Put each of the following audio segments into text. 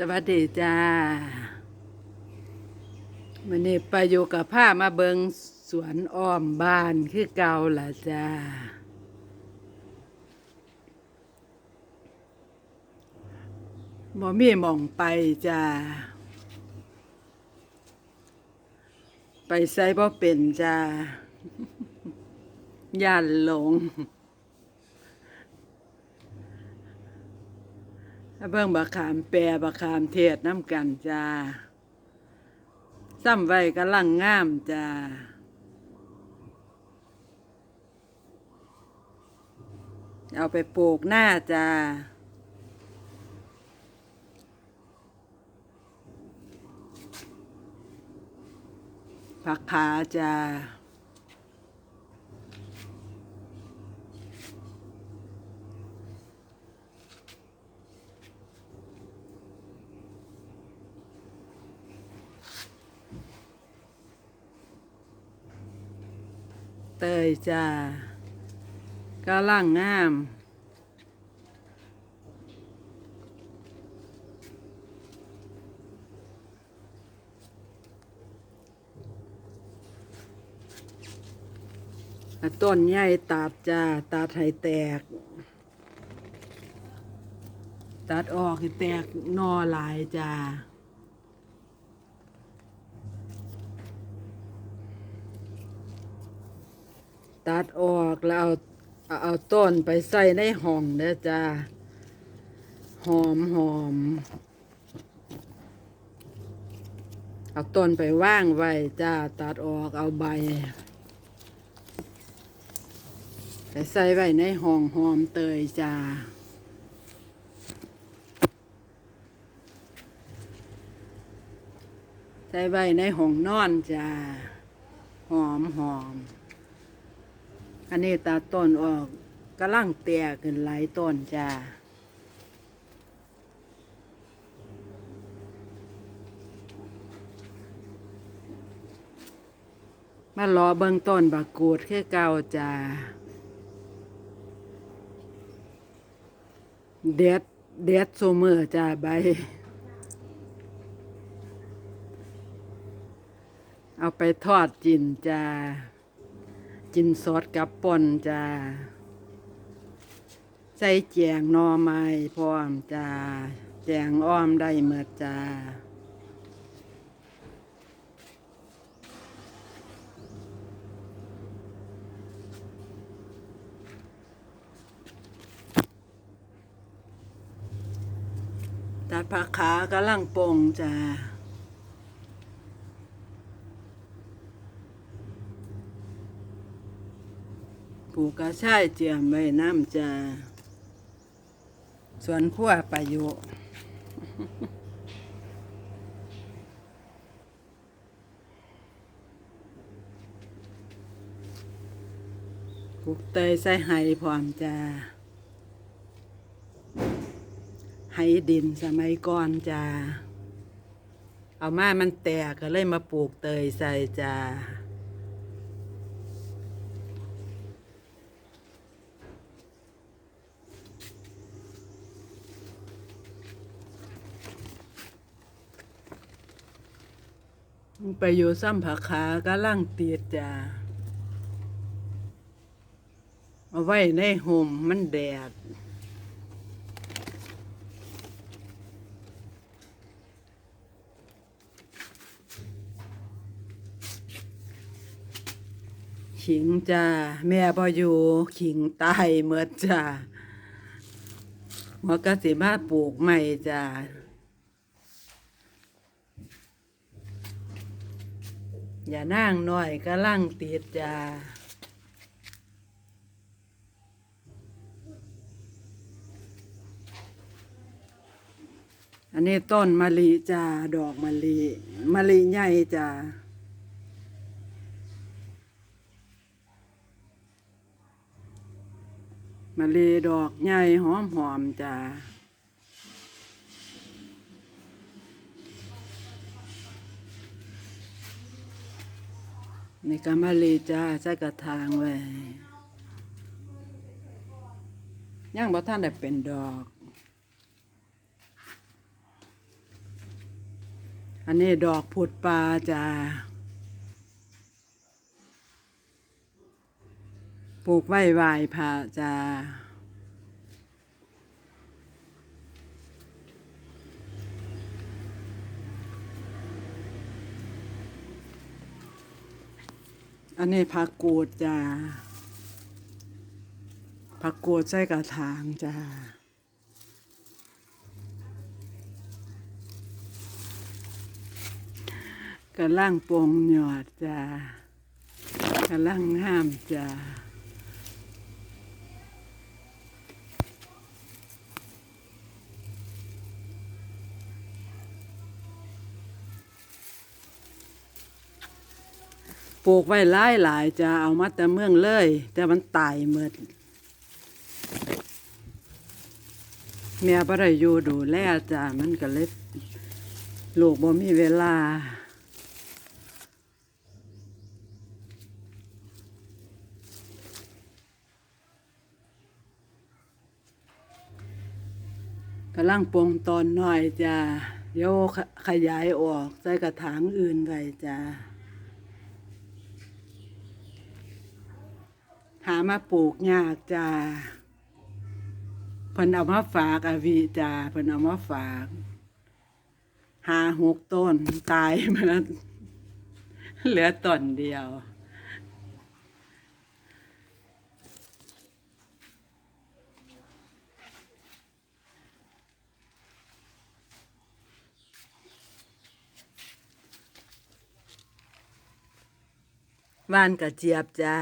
สวัสดีจ้าวันนี้ไปอยู่กับผ้ามาเบิงสวนอ้อมบ้านคือเก่าล่ะจ้า บ่มีมองไปจ้า ไปใส่บ่เป็นจ้าย่านหลง ถ้า เบิ่งบักขามแปรบักขามเทศน้ำกันจ้าซ้ำไว้กำลังงามจ้าเอาไปปลูกหน้าจ้าผักขาจ้า เตยจ้ากำลังงาม ต้นใหญ่ตัดจ้าตัดให้แตก ตัดออกให้แตกนอหลายจ้า ตัดออกแล้วเอาเอาเอาต้นไปใส่ในห้องเด้อจ้าหอมหอมเอาต้นไปว่างไว้จ้าตัดออกเอาใบ ไปใส่ไว้ในห้องหอมเตยจ้าใส่ไว้ในห้องนอนจ้าหอมหอม อันนี้ตาต้นออกกำลังเตียขึ้นหลายต้นจ้ามารอเบิ่งต้นบักกูดแค่เก่าจ้าเด็ดเด็ดโซเมือจ้าใบ เอาไปทอดจินจ้า จินซอสกับป่นจ้า ใส่แจงนอไม้พร้อมจ้า แจงอ้อมได้เมื่อจ้าตัดผักขากำลังปงจ้า ปลูกกระชายเจียมไว้น้ำจ้าสวนขั้วประโยชน์ปลูกเตยใส่ไห้พร้อมจ้าไห้ดินสมัยก่อนจ้าเอามามันแตกก็เลยมาปลูกเตยใส่จ้า ไปอยู่ซ้ำผักขากำลังเตียจ้าเอาไว้ในห่มมันแดดขิงจ้า แม่พออยู่ขิงตายเมื่อจ้าหัวกสิมาปลูกใหม่จ้า อย่านั่งหน่อยก็ลังติดจ้าอันนี้ต้นมะลิจ้าดอกมะลิมะลิใหญ่จ้ามะลิดอกใหญ่หอมหอมจ้า ในี่ก็มเลีจ้าใช้กระทางไว้ย่างบ่ท่านได้เป็นดอก อันนี้ดอกผุดปลาจ้าปลูกไว้วายพระจ้า อันนี้ผักกูดจ้าผักกูดใส่กระถางจ้ากระล่างปงหยอดจ้ากระล่างห้ามจ้า ปลูกไว้หลายหลายจะเอามาแต่เมืองเลย แต่มันตายหมดเมียบ่ได้อยู่ดูแลจ้ามันก็เลยลูกบ่มีเวลากำลังปงตอนน้อยจ้าเดี๋ยวขขยายออกใส่กระถางอื่นไว้จ้า หามาปลูกยากจ้าเพิ่นเอามาฝากอาวีจ้าเพิ่นเอามาฝากหาหกต้นตายมาแล้วเหลือต้นเดียวบ้านกระเจี๊ยบจ้า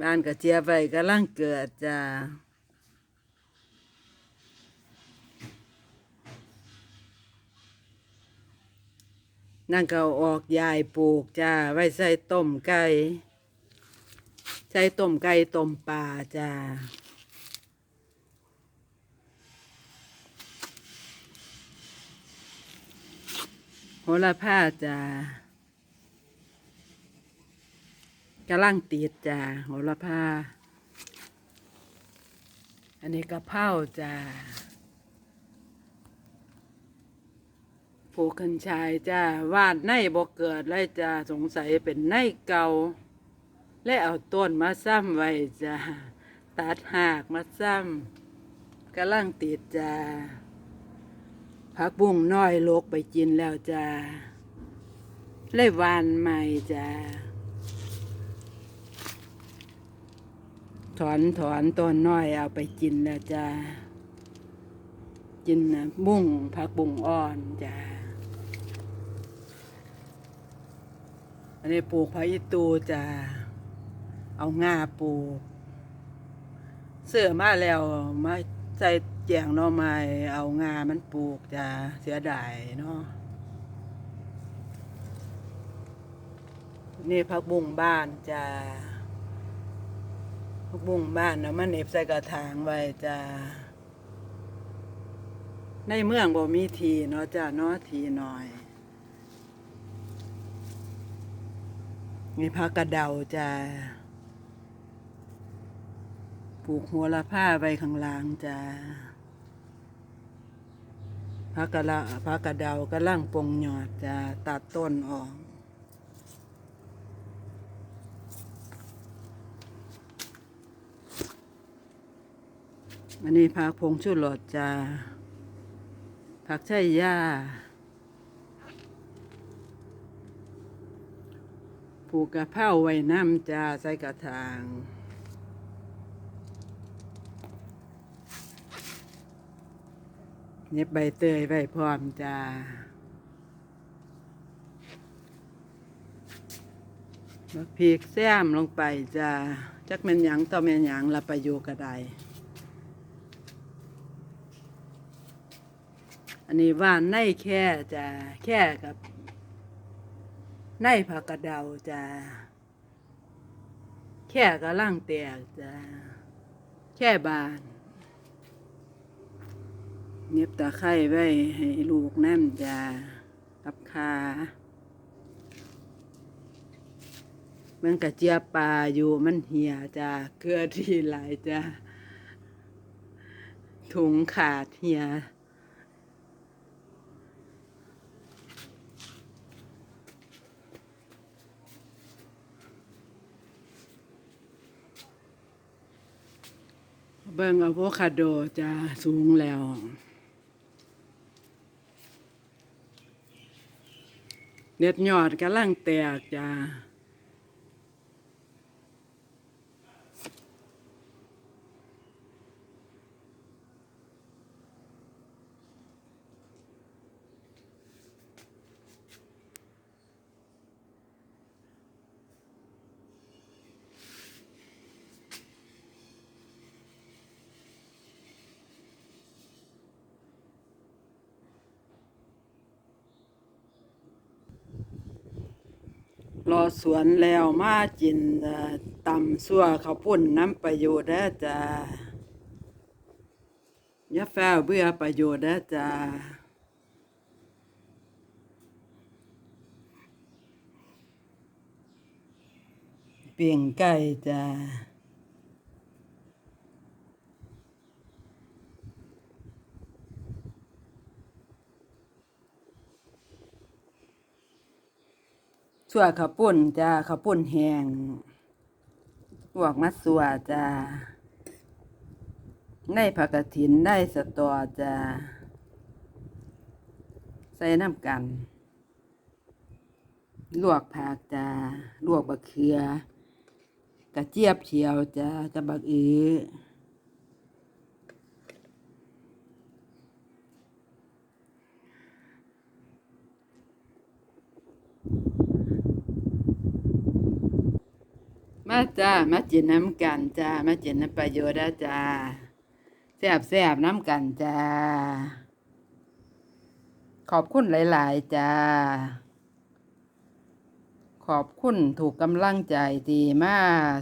บ้านกระเจียไปกำลังเกิดจ้านั่นก็อออกยายปลูกจ้า ไว้ใส่ต้มไก่ ใส่ต้มไก่ต้มปลาจ้า โหระพาจ้า กำลังติดจ้าโหระพา อันนี้กระเพราจ้าผูกขันชายจ้าวาดในบ่เกิดเลยจ้าสงสัยเป็นในเก่า และเอาต้นมาซ้ำไว้จ้าตัดหากมาซ้ำกำลังติดจ้าผักบุ้งน้อยโลกไปกินแล้วจ้าเลยหวานใหม่จ้า ถอนถอนต้นน้อยเอาไปกินแล้วจ้ากินนะบุ้งผักบุ้งอ่อนจ้าอันนี้ปลูกผักอีตูจ้าเอาง่าปลูกเสื้อมาแล้วมาใส่แจงหน่อไม้เอางามันปลูกจะเสียดายเนาะนี่พักบุ้งบ้านจ้า พักบุ้งบ้านเนาะมันเหน็บใส่กระถางไว้จ้าในเมืองบ่มีทีเนาะจ้าเนาะทีหน่อย มีพักกระเดาจ้าปลูกหัวละผ้าไว้ข้างล่างจ้าพักกะละพักกระเดากระล่างปงหยอดจ้าตัดต้นออก อันนี้พักพงชุรสจ้าผักไช่ย่าปลูกกระเพราไว้น้ำจ้าใส่กระถางเน็บใบเตยไว้พร้อมจ้าบักพริกแซมลงไปจ้าจักแม่นหยังต่อแม่นหยังละไปอยู่กระได นนี้ว่านในแค่จ้าแค่กับ ในผักกระเดาจ้าแค่กระล่างแตกจ้าแค่บานเน็บตะไคร้ไว้ให้ลูกแน้ำจ้ากับคามันกระเจียปลาอยู่มันเหี่ยจ้าเกลือที่หลายจ้าถุงขาดเฮีย เบิ่งอะโวคาโดจะสูงแล้วเน็ดยอดกำลังแตกจ้า รอสวนแล้วมาจินตำซัวข้าวปุ้นน้ำประโยชน์ได้จ้าย่าแฟเบื่อประโยชน์ได้จ้าเปียงไก่จ้า ซัวข้าวปุ้นจ้าข้าวปุ้นแห้งลวกมัดซัวจ้าในผักกระถินได้สตอจะใส่น้ำกัน ลวกผักจะลวกบักเขือกระเจี๊ยบเฉียวจะจะบักอือ มาจ้ามาจินน้ำกันจ้ามาจินน้ำประโยชน์ได้จ้าแซ่บแซ่บน้ำกันจ้าขอบคุณหลาย ๆ จ้า ขอบคุณถูกกำลังใจดีมาก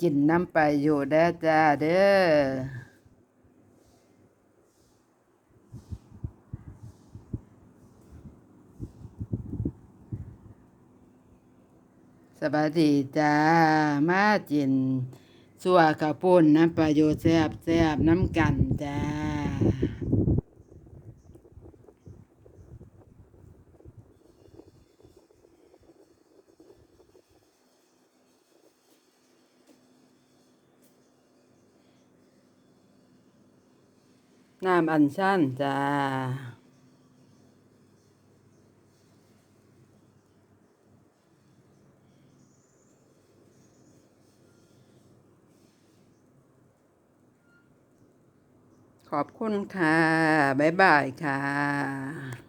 กินน้ำปอยู่ได้อจ้าเด้อ สวัสดีจ้ามาจินสัวข้าปุ้นน้ำปลาโยชน์แซบแซบน้ำกันจ้าน้ำอัญชันจ้า ขอบคุณค่ะ บ๊ายบายค่ะ